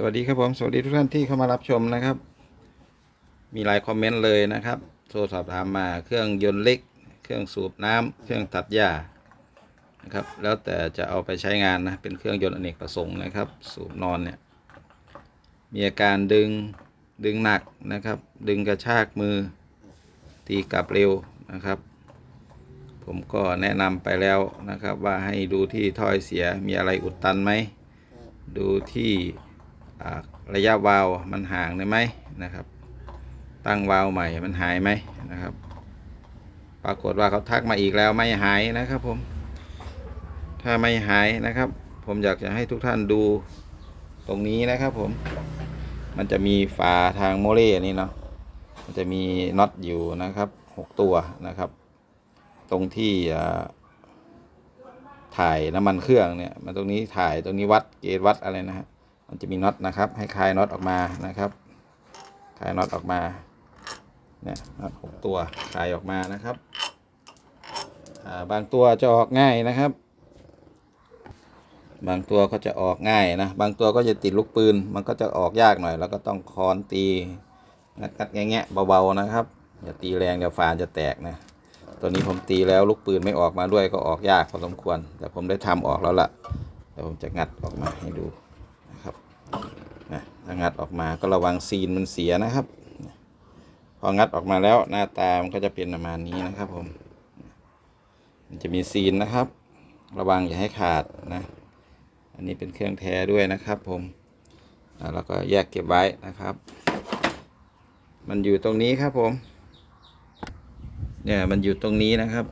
สวัสดีครับผมสวัสดีทุกท่านที่เข้ามารับชมนะครับ มีหลายคอมเมนต์เลยนะครับโทรสอบถามมาเครื่องยนต์เล็ก เครื่องสูบน้ำเครื่องตัดหญ้านะครับ แล้วแต่จะเอาไปใช้งานนะเป็นเครื่องยนต์อเนกประสงค์นะครับ สูบนอนเนี่ยมีอาการดึงดึงหนักนะครับ ดึงกระชากมือตีกลับเร็วนะครับ ผมก็แนะนำไปแล้วนะครับ ว่าให้ดูที่ถ้อยเสียมีอะไรอุดตันไหมดูที่ ระยะวาลมันห่างได้ไหมนะครับ ตั้งวาลใหม่มันหายไหมนะครับ ปรากฏว่าเขาทักมาอีกแล้วไม่หายนะครับผม ถ้าไม่หายนะครับ ผมอยากจะให้ทุกท่านดูตรงนี้นะครับผม มันจะมีฝาทางโมเล่นี่เนาะ มันจะมีน็อตอยู่นะครับหกตัวนะครับ ตรงที่ถ่ายน้ำมันเครื่องเนี่ย มันตรงนี้ถ่ายตรงนี้วัดเกจวัดอะไรนะฮะ มันจะมีน็อตนะครับ ให้คลายน็อตออกมานะครับคลายน็อตออกมาเนี่ยน็อตหกตัวคลายออกมานะครับอ่าบางตัวจะออกง่ายนะครับ บางตัวก็จะออกง่ายนะบางตัวก็จะติดลูกปืน มันก็จะออกยากหน่อย แล้วก็ต้องค้อนตีงัดงัดแงะแงะเบาๆนะครับอย่าตีแรงเดี๋ยวฝานจะแตกนะตัวนี้ผมตีแล้วลูกปืนไม่ออกมาด้วยก็ออกยากพอสมควร แต่ผมได้ทำออกแล้วล่ะเดี๋ยวผมจะงัดออกมาให้ดู นะถ้างัดออกมาก็ระวังซีนมันเสียนะครับ พองัดออกมาแล้วหน้าตามันก็จะเป็นประมาณนี้นะครับผมมันจะมีซีนนะครับ ระวังอย่าให้ขาดนะ อันนี้เป็นเครื่องแท้ด้วยนะครับผมแล้วก็แยกเก็บไว้นะครับ มันอยู่ตรงนี้ครับผม เนี่ยมันอยู่ตรงนี้นะครับ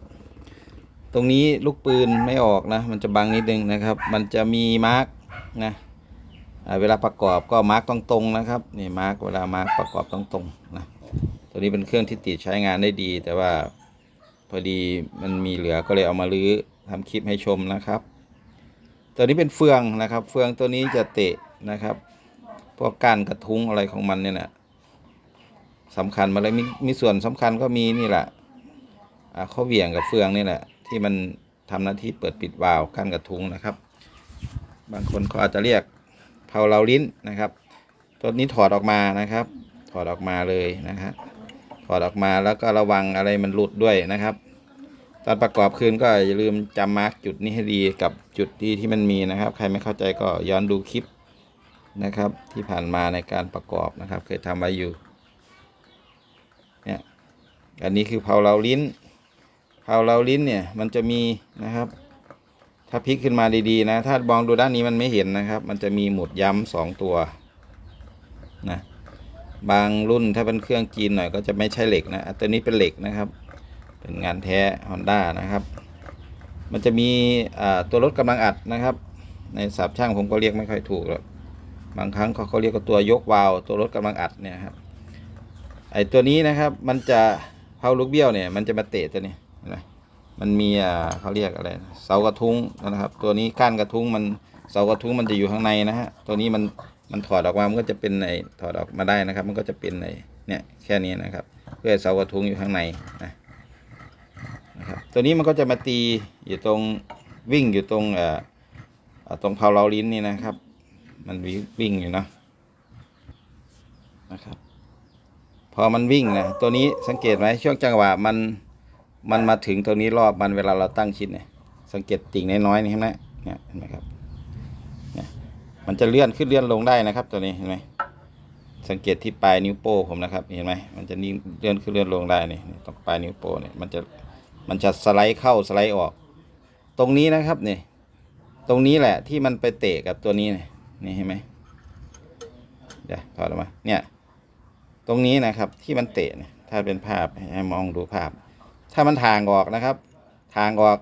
ตรงนี้ลูกปืนไม่ออกนะ มันจะบังนิดนึงนะครับ มันจะมีมาร์กนะ เวลาประกอบก็มาร์กต้องตรงนะครับนี่มาร์กเวลามาร์กประกอบต้องตรงนะตัวนี้เป็นเครื่องที่ติดใช้งานได้ดี แต่ว่าพอดีมันมีเหลือก็เลยเอามาลื้อทำคลิปให้ชมนะครับ ตัวนี้เป็นเฟืองนะครับ เฟืองตัวนี้จะเตะนะครับพวกก้านกระทุ้งอะไรของมันเนี่ยนะสำคัญมาเลยมีมีส่วนสำคัญก็มีนี่แหละอ่าข้อเหวี่ยงกับเฟืองนี่แหละที่มันทำหน้าที่เปิดปิดวาล์วก้านกระทุ้งนะครับ บางคนเขาอาจจะเรียก เพาเราลิ้นนะครับ ตัวนี้ถอดออกมานะครับ ถอดออกมาเลยนะครับถอดออกมาแล้วก็ระวังอะไรมันหลุดด้วยนะครับ ตอนประกอบคืนก็อย่าลืมจำมาร์กจุดนี้ให้ดีกับจุดที่ที่มันมีนะครับ ใครไม่เข้าใจก็ย้อนดูคลิปนะครับ ที่ผ่านมาในการประกอบนะครับ เคยทำไว้อยู่เนี่ยอันนี้คือเพาเราลิ้นเพาเราลิ้นเนี่ยมันจะมีนะครับาพลิกขึ้นมาดีๆนะ ถ้ามองดูด้านนี้มันไม่เห็นนะครับ มันจะมีหมุดย้ำสองตัวนะบางรุ่นถ้าเป็นเครื่องจีนหน่อยก็จะไม่ใช่เหล็กนะตัวนี้เป็นเหล็กนะครับ เป็นงานแท้ Honda นะครับ มันจะมีตัวรถกำลังอัดนะครับ ในสับช่างผมก็เรียกไม่ค่อยถูกหรอกบางครั้งเขาเขาเรียกว่าตัวยกวาล์วตัวรถกำลังอัดเนี่ยครับไอตัวนี้นะครับมันจะเพาลูกเบี้ยวเนี่ยมันจะมาเตะตัวนี้เห็นไหม มันมีอ่าเขาเรียกอะไรเสากระทุ้งนะครับ ตัวนี้ก้านกระทุ้งมันเสากระทุ้งมันจะอยู่ข้างในนะฮะตัวนี้มันมันถอดออกมามันก็จะเป็นไอถอดออกมาได้นะครับ มันก็จะเป็นไอเนี่ยแค่นี้นะครับ เพื่อเสากระทุ้งอยู่ข้างในนะนะครับตัวนี้มันก็จะมาตีอยู่ตรงวิ่งอยู่ตรงเอ่อตรงเพาเราลิ้นนี่นะครับ มันวิ่งวิ่งอยู่เนาะนะครับ พอมันวิ่งนะตัวนี้สังเกตไหมช่วงจังหวะมัน มันมาถึงตัวนี้รอบมันเวลาเราตั้งชิดเนี่ย สังเกตติ่งน้อยๆนี่เห็นไหมเนี่ยเห็นไหมครับเนี่ยมันจะเลื่อนขึ้นเลื่อนลงได้นะครับ ตัวนี้เห็นไหมสังเกตที่ปลายนิ้วโป้งผมนะครับ เห็นไหมมันจะนิ่งเลื่อนขึ้นเลื่อนลงได้นี่ตรงปลายนิ้วโป้งเนี่ยมันจะมันจะสไลด์เข้าสไลด์ออก ตรงนี้นะครับเนี่ยตรงนี้แหละที่มันไปเตะกับตัวนี้เนี่ยนี่เห็นไหมเดี๋ยวถอดออกมาเนี่ย ตรงนี้นะครับที่มันเตะเนี่ยถ้าเป็นภาพให้มองดูภาพ ถ้ามันทางออกนะครับ ทางออก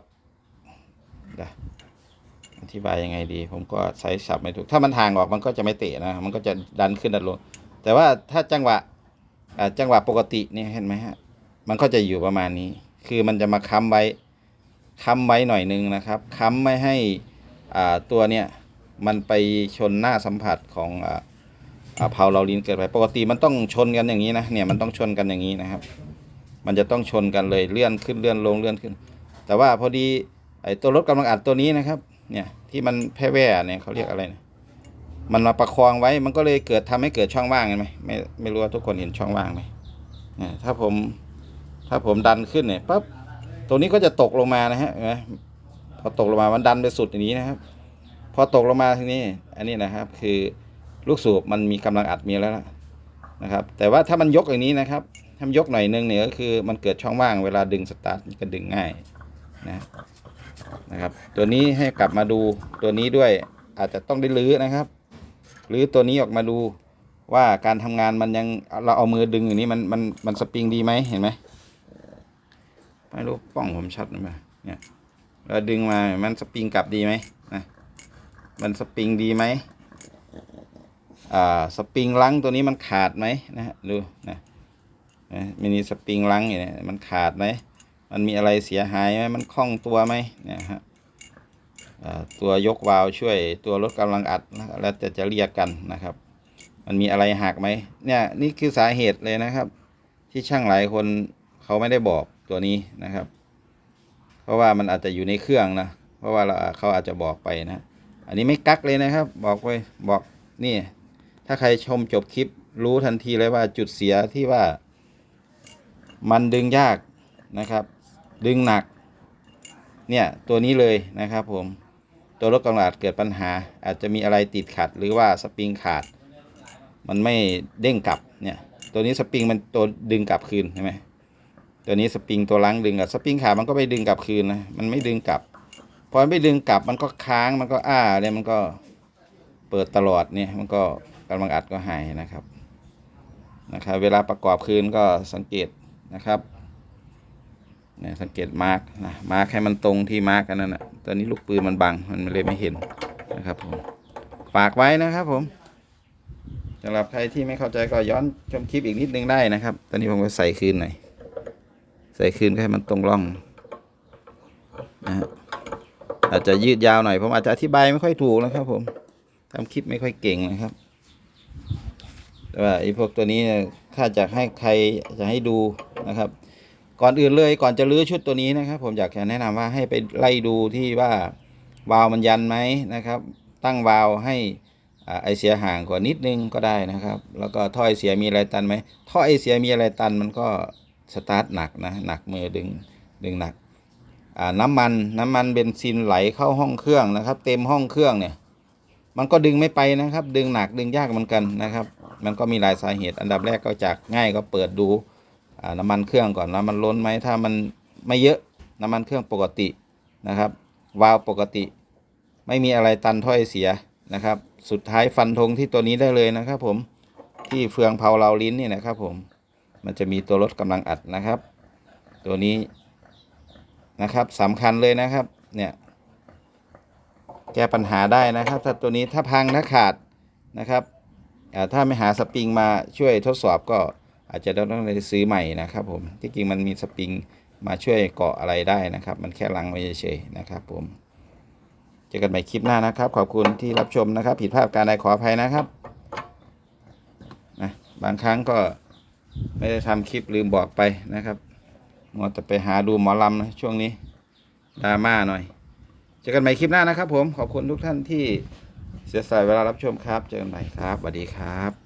อธิบายยังไงดี ผมก็ใช้ศัพท์ไม่ถูก ถ้ามันทางออกมันก็จะไม่เตะนะ มันก็จะดันขึ้นดันลง แต่ว่าถ้าจังหวะจังหวะปกตินี่เห็นไหมฮะ มันก็จะอยู่ประมาณนี้ คือมันจะมาค้ำไว้ค้ำไว้หน่อยนึงนะครับ ค้ำไม่ให้ตัวเนี่ยมันไปชนหน้าสัมผัสของอ่าอ่าเผาเราลินเกิดไป ปกติมันต้องชนกันอย่างนี้นะ เนี่ยมันต้องชนกันอย่างนี้นะครับ มันจะต้องชนกันเลยเลื่อนขึ้นเลื่อนลงเลื่อนขึ้น แต่ว่าพอดีไอ้ตัวรถกำลังอัดตัวนี้นะครับ เนี่ยที่มันแพร่แว่เนี่ยเขาเรียกอะไรนะมันมาประคองไว้มันก็เลยเกิดทำให้เกิดช่องว่างเห็นไหมไม่ไม่รู้ว่าทุกคนเห็นช่องว่างไหมเนี่ยถ้าผมถ้าผมดันขึ้นเนี่ยปั๊บตัวนี้ก็จะตกลงมานะฮะเห็นพอตกลงมามันดันไปสุดอย่างนี้นะครับ พอตกลงมาทีนี้ อันนี้นะครับคือลูกสูบมันมีกำลังอัดมีแล้วนะครับ แต่ว่าถ้ามันยกอย่างนี้นะครับ ถ้ายกหน่อยนึงเนี่ยก็คือมันเกิดช่องว่างเวลาดึงสตาร์ทก็ดึงง่ายนะนะครับ ตัวนี้ให้กลับมาดูตัวนี้ด้วยอาจจะต้องได้รื้อนะครับรื้อตัวนี้ออกมาดูว่าการทำงานมันยังเราเอามือดึงอย่างนี้มันมันมันสปริงดีไหมเห็นไหมไม่รู้ป้องผมชัดไหมเนี่ยเราดึงมามันสปริงกลับดีไหมนะมันสปริงดีไหมอ่าสปริงลังตัวนี้มันขาดไหมนะฮะดูนะ นะมินิสปริงลังเนี่ยมันขาดไหมมันมีอะไรเสียหายไหมมันคล่องตัวไหมเนี่ยฮะตัวยกวาล์วช่วยตัวลดกำลังอัดนะแล้วแต่จะเรียกกันนะครับ มันมีอะไรหักไหมเนี่ยนี่คือสาเหตุเลยนะครับ ที่ช่างหลายคนเขาไม่ได้บอกตัวนี้นะครับ เพราะว่ามันอาจจะอยู่ในเครื่องนะเพราะว่าเราเขาอาจจะบอกไปนะอันนี้ไม่กักเลยนะครับ บอกไว้บอกนี่ ถ้าใครชมจบคลิปรู้ทันทีเลยว่าจุดเสียที่ว่า มันดึงยากนะครับ ดึงหนัก เนี่ยตัวนี้เลยนะครับผม ตัวรถกำลังอัดเกิดปัญหา อาจจะมีอะไรติดขัด หรือว่าสปริงขาด มันไม่เด้งกลับ เนี่ย ตัวนี้สปริงมันตัวดึงกลับคืนใช่ไหมตัวนี้สปริงตัวล้างดึงกับสปริงขา มันก็ไปดึงกลับคืนนะ มันไม่ดึงกลับ พอไม่ดึงกลับมันก็ค้าง มันก็อ้าเลยมันก็เปิดตลอดเนี่ย มันก็กำลังอัดก็หายนะครับ นะครับ เวลาประกอบคืนก็สังเกต นะครับเนี่ยสังเกตมาร์กนะมาร์กให้มันตรงที่มาร์กกันนั่นแหะตอนนี้ลูกปืนมันบังมันเลยไม่เห็นนะครับผมฝากไว้นะครับผมสำหรับใครที่ไม่เข้าใจก็ย้อนชมคลิปอีกนิดนึงได้นะครับ ตอนนี้ผมก็ใส่คืนหน่อยใส่คืนให้มันตรงร่องนะฮะอาจจะยืดยาวหน่อยผมอาจจะอธิบายไม่ค่อยถูกนะครับผมทำคลิปไม่ค่อยเก่งนะครับ แต่ว่าไอ้พวกตัวนี้ถ้าจะให้ใครจะให้ดู นะครับ ก่อนอื่นเลยก่อนจะลื้อชุดตัวนี้นะครับ ผมอยากจะแนะนำว่าให้ไปไล่ดูที่ว่าวาล์วมันยันไหมนะครับ ตั้งวาล์วให้อาไอเสียห่างกว่านิดนึงก็ได้นะครับ แล้วก็ท่อไอเสียมีอะไรตันไหมท่อไอเสียมีอะไรตันมันก็สตาร์ทหนักนะหนักมือดึงดึงหนักน้ำมันน้ำมันเบนซินไหลเข้าห้องเครื่องนะครับ เต็มห้องเครื่องเนี่ย มันก็ดึงไม่ไปนะครับ ดึงหนักดึงยากเหมือนกันนะครับ มันก็มีหลายสาเหตุอันดับแรกก็จากง่ายก็เปิดดู น้ำมันเครื่องก่อนน้ำมันล้นไหมถ้ามันไม่เยอะน้ำมันเครื่องปกตินะครับ วาล์วปกติ ไม่มีอะไรตันถ้อยเสียนะครับ สุดท้ายฟันธงที่ตัวนี้ได้เลยนะครับ ผมที่เฟืองเผาเราลิ้นนี่นะครับ ผมมันจะมีตัวลดกำลังอัดนะครับ ตัวนี้นะครับสำคัญเลยนะครับเนี่ยแก้ปัญหาได้นะครับ ถ้าตัวนี้ถ้าพังถ้าขาดนะครับถ้าไม่หาสปริงมาช่วยทดสอบก็ อาจจะต้องไปซื้อใหม่นะครับผมที่จริงมันมีสปริงมาช่วยเกาะอะไรได้นะครับ มันแค่ลังไว้เฉยๆนะครับผมเจอกันใหม่คลิปหน้านะครับ ขอบคุณที่รับชมนะครับ ผิดพลาดการใดขออภัยนะครับนะบางครั้งก็ไม่ได้ทำคลิปลืมบอกไปนะครับมัวแต่ไปหาดูหมอลำนะช่วงนี้ดราม่าหน่อยเจอกันใหม่คลิปหน้านะครับผมขอบคุณทุกท่านที่เสียสละเวลารับชมครับ เจอกันใหม่ครับสวัสดีครับ